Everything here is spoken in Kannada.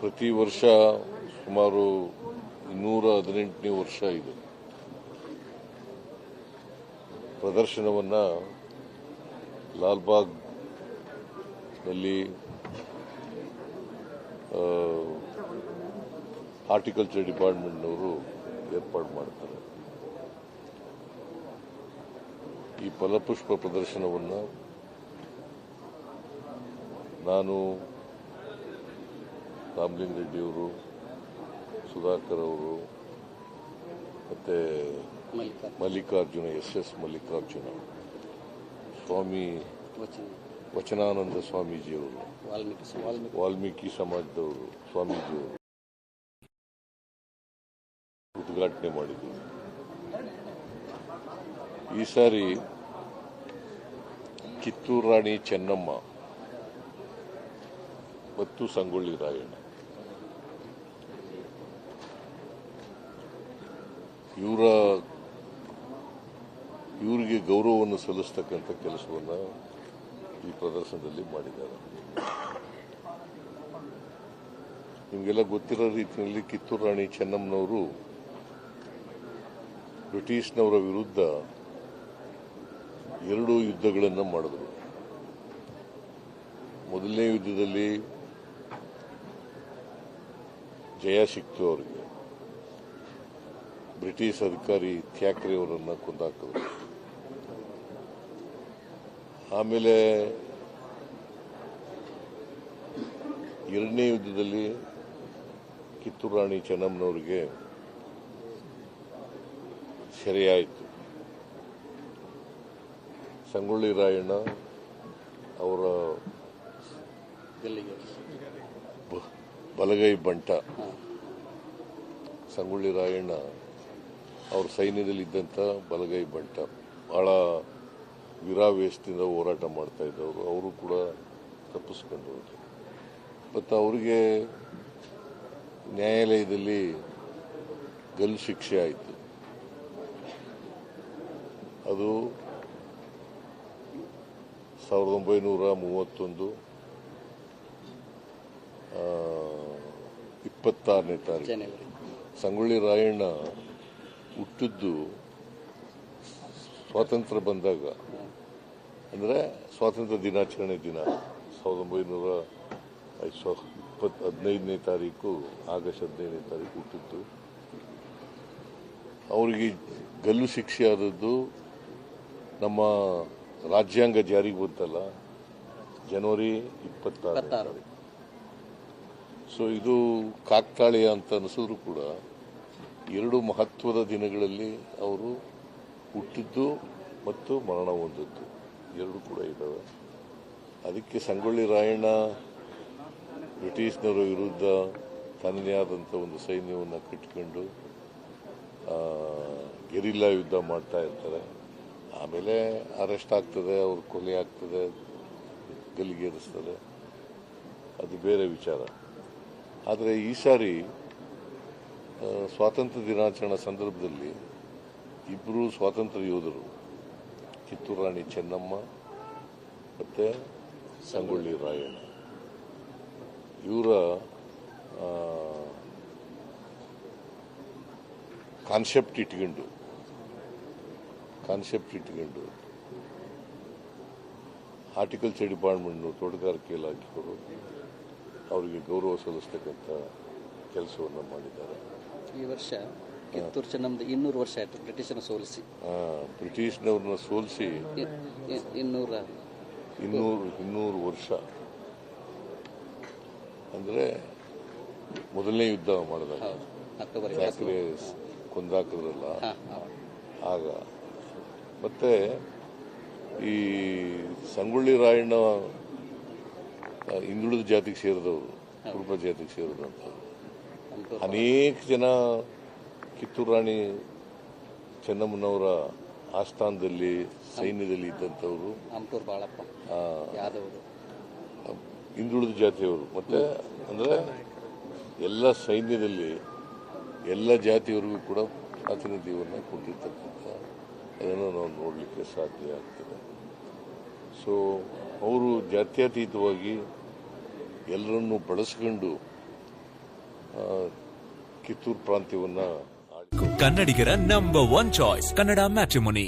ಪ್ರತಿ ವರ್ಷ ಸುಮಾರು ಇನ್ನೂರ ಹದಿನೆಂಟನೇ ವರ್ಷ ಇದು. ಪ್ರದರ್ಶನವನ್ನು ಲಾಲ್ಬಾಗ್ನಲ್ಲಿ ಹಾರ್ಟಿಕಲ್ಚರ್ ಡಿಪಾರ್ಟ್ಮೆಂಟ್ನವರು ಏರ್ಪಾಡು ಮಾಡ್ತಾರೆ. ಈ ಫಲಪುಷ್ಪ ಪ್ರದರ್ಶನವನ್ನು ನಾನು ರಾಮಲಿಂಗ ರೆಡ್ಡಿಯವರು ಸುಧಾಕರ್ ಅವರು ಮತ್ತು ಮಲ್ಲಿಕ ಮಲ್ಲಿಕಾರ್ಜುನ ಎಸ್ ಎಸ್ ಮಲ್ಲಿಕಾರ್ಜುನ ಸ್ವಾಮಿ ವಚನಾನಂದ ಸ್ವಾಮೀಜಿಯವರು ವಾಲ್ಮೀಕಿ ಸಮಾಜದವರು ಸ್ವಾಮೀಜಿಯವರು ಉದ್ಘಾಟನೆ ಮಾಡಿದ್ರು. ಈ ಸಾರಿ ಕಿತ್ತೂರು ರಾಣಿ ಚೆನ್ನಮ್ಮ ಮತ್ತು ಸಂಗೊಳ್ಳಿ ರಾಯಣ್ಣ. ಇವರ, ಇವರಿಗೆ ಗೌರವವನ್ನು ಸಲ್ಲಿಸ್ತಕ್ಕಂಥ ಕೆಲಸವನ್ನು ಈ ಪ್ರದರ್ಶನದಲ್ಲಿ ಮಾಡಿದ್ದಾರೆ. ನಿಮಗೆಲ್ಲ ಗೊತ್ತಿರೋ ರೀತಿಯಲ್ಲಿ ಕಿತ್ತೂರು ರಾಣಿ ಚೆನ್ನಮ್ಮನವರು ಬ್ರಿಟಿಷ್ನವರ ವಿರುದ್ಧ ಎರಡು ಯುದ್ಧಗಳನ್ನು ಮಾಡಿದರು. ಮೊದಲನೇ ಯುದ್ಧದಲ್ಲಿ ಜಯ ಸಿಕ್ತು ಅವರಿಗೆ. ಬ್ರಿಟಿಷ್ ಅಧಿಕಾರಿ ಥ್ಯಾಕ್ರೆ ಅವರನ್ನು ಕೊಂದಾಕಿದ್ರು ಆಮೇಲೆ ಎರಡನೇ ಯುದ್ಧದಲ್ಲಿ ಕಿತ್ತೂರು ರಾಣಿ ಚೆನ್ನಮ್ಮನವರಿಗೆ ಸೆರೆಯಾಯಿತು. ಸಂಗೊಳ್ಳಿ ರಾಯಣ್ಣ ಅವರ ಬಲಗೈ ಬಂಟ. ಸಂಗೊಳ್ಳಿ ರಾಯಣ್ಣ ಅವ್ರ ಸೈನ್ಯದಲ್ಲಿದ್ದಂಥ ಬಲಗೈ ಬಂಟ ಬಹಳ ವಿರಾವೇಶದಿಂದ ಹೋರಾಟ ಮಾಡ್ತಾ ಇದ್ದವರು. ಅವರು ಕೂಡ ತಪ್ಪಿಸ್ಕೊಂಡು ಹೋದರು ಮತ್ತು ಅವರಿಗೆ ನ್ಯಾಯಾಲಯದಲ್ಲಿ ಗಲ್ಲು ಶಿಕ್ಷೆ ಆಯಿತು. ಅದು ಸಾವಿರದ ಒಂಬೈನೂರ ಮೂವತ್ತೊಂದು ಇಪ್ಪತ್ತಾರನೇ ತಾರೀಕು. ಸಂಗೊಳ್ಳಿ ರಾಯಣ್ಣ ಹುಟ್ಟಿದ್ದು ಸ್ವಾತಂತ್ರ್ಯ ಬಂದಾಗ. ಅಂದರೆ ಸ್ವಾತಂತ್ರ್ಯ ದಿನಾಚರಣೆ ದಿನ ಸಾವಿರದ ಒಂಬೈನೂರ ಐದು ಸಾವಿರ ಇಪ್ಪತ್ತು ಹದಿನೈದನೇ ತಾರೀಕು ಆಗಸ್ಟ್ ಹದಿನೈದನೇ ತಾರೀಕು ಹುಟ್ಟಿದ್ದು. ಅವರಿಗೆ ಗಲ್ಲು ಶಿಕ್ಷೆ ಆದದ್ದು ನಮ್ಮ ರಾಜ್ಯಾಂಗ ಜಾರಿಗೆ ಬಂತಲ್ಲ ಜನವರಿ ಇಪ್ಪತ್ತಾರನೇ ಇಪ್ಪತ್ತಾರು. ತಾರೀಕು. ಸೊ ಇದು ಕಾಕ್ತಾಳೀಯ ಅಂತ ಅನಿಸಿದ್ರು ಕೂಡ ಎರಡು ಮಹತ್ವದ ದಿನಗಳಲ್ಲಿ ಅವರು ಹುಟ್ಟಿದ್ದು ಮತ್ತು ಮರಣ ಹೊಂದಿದ್ದು. ಎರಡು ಕೂಡ ಇದ್ದಾವೆ ಅದಕ್ಕೆ ಸಂಗೊಳ್ಳಿ ರಾಯಣ್ಣ ಬ್ರಿಟಿಷ್ನವರ ವಿರುದ್ಧ ತನ್ನದೇ ಆದಂಥ ಒಂದು ಸೈನ್ಯವನ್ನು ಕಟ್ಟಿಕೊಂಡು ಗೆರಿಲ್ಲಾ ಯುದ್ಧ ಮಾಡ್ತಾ ಇರ್ತಾರೆ. ಆಮೇಲೆ ಅರೆಸ್ಟ್ ಆಗ್ತದೆ, ಅವ್ರ ಕೊಲೆ ಆಗ್ತದೆ, ಗಲ್ಲಿಗೇರಿಸ್ತಾರೆ. ಅದು ಬೇರೆ ವಿಚಾರ. ಆದರೆ ಈ ಸಾರಿ ಸ್ವಾತಂತ್ರ್ಯ ದಿನಾಚರಣೆ ಸಂದರ್ಭದಲ್ಲಿ ಇಬ್ಬರು ಸ್ವಾತಂತ್ರ್ಯ ಯೋಧರು, ಕಿತ್ತೂರು ರಾಣಿ ಚೆನ್ನಮ್ಮ ಮತ್ತು ಸಂಗೊಳ್ಳಿ ರಾಯಣ್ಣ. ಇವರ ಕಾನ್ಸೆಪ್ಟ್ ಇಟ್ಕೊಂಡು ಕಾನ್ಸೆಪ್ಟ್ ಇಟ್ಕೊಂಡು ಹಾರ್ಟಿಕಲ್ಚರ್ ಡಿಪಾರ್ಟ್ಮೆಂಟ್ನು ತೋಟಗಾರಿಕೆ ಇಲಾಖೆಯವರು ಅವರಿಗೆ ಗೌರವ ಸಲ್ಲಿಸ್ತಕ್ಕಂಥ ಕೆಲಸವನ್ನು ಮಾಡಿದ್ದಾರೆ. ಈ ವರ್ಷ ಕಿತ್ತೂರು ಚೆನ್ನಮ್ಮದು ಇನ್ನೂರು ವರ್ಷ ಆಯಿತು ಬ್ರಿಟಿಷನ ಸೋಲಿಸಿ. ಬ್ರಿಟಿಷ್ನವ್ರನ್ನ ಸೋಲಿಸಿ. ಇನ್ನೂರ ಇನ್ನೂರು ಇನ್ನೂರು ವರ್ಷ. ಅಂದರೆ ಮೊದಲನೇ ಯುದ್ಧ ಮಾಡಿದಾಗ. ಯಾಕಂದ್ರೆ ಕೊಂದಾಕಿದ್ರಲ್ಲ. ಆಗ ಮತ್ತೆ ಈ ಸಂಗೊಳ್ಳಿ ರಾಯಣ್ಣ ಹಿಂದುಳಿದ ಜಾತಿಗೆ ಸೇರಿದವರು ಕುರುಬ ಜಾತಿಗೆ ಸೇರಿದಂಥವ್ರು. ಅನೇಕ ಜನ ಕಿತ್ತೂರು ರಾಣಿ ಚೆನ್ನಮ್ಮನವರ ಆಸ್ಥಾನದಲ್ಲಿ ಸೈನ್ಯದಲ್ಲಿ ಇದ್ದಂಥವರು. ಹಿಂದುಳಿದ ಜಾತಿಯವರು. ಮತ್ತೆ ಅಂದ್ರೆ ಎಲ್ಲ ಸೈನ್ಯದಲ್ಲಿ ಎಲ್ಲ ಜಾತಿಯವರಿಗೂ ಕೂಡ ಪ್ರಾತಿನಿಧ್ಯವನ್ನು ಕೊಟ್ಟಿರ್ತಕ್ಕಂಥ ಅದನ್ನು ನಾವು ನೋಡಲಿಕ್ಕೆ ಸಾಧ್ಯ ಆಗ್ತದೆ. ಸೊ ಅವರು ಜಾತ್ಯತೀತವಾಗಿ ಎಲ್ಲರನ್ನು ಬಳಸ್ಕೊಂಡು ಕಿತ್ತೂರು ಪ್ರಾಂತ್ಯವನ್ನು ಕನ್ನಡಿಗರ number one choice Kannada matrimony